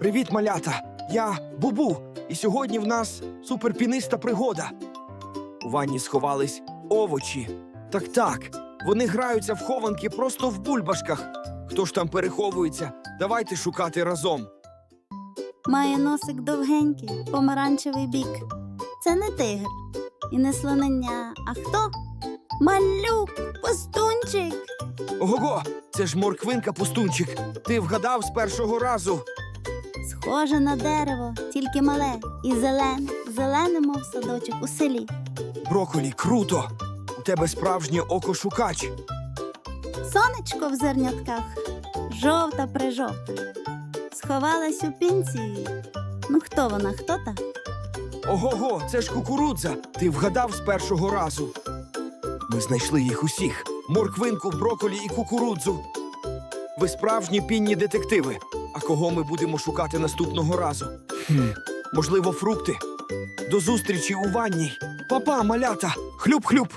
Привіт, малята! Я Бубу, і сьогодні в нас суперпіниста пригода. У ванні сховались овочі. Так так, вони граються в хованки просто в бульбашках. Хто ж там переховується? Давайте шукати разом. Має носик довгенький, помаранчевий бік. Це не тигр і не слонення. А хто? Малюк, пустунчик. Ого, це ж морквинка пустунчик. Ти вгадав з першого разу. Схоже на дерево, тільки мале і зелене, зелене, мов садочок у селі. Броколі, круто! У тебе справжнє око шукач. Сонечко в зернятках, жовта прижовта. Сховалась у пінці. Ну хто вона, хто та? Ого-го, це ж кукурудза. Ти вгадав з першого разу. Ми знайшли їх усіх: морквинку, броколі і кукурудзу. Ви справжні пінні детективи. А кого ми будемо шукати наступного разу? Хм, можливо, фрукти. До зустрічі у ванні. Папа, малята! Хлюп-хлюп!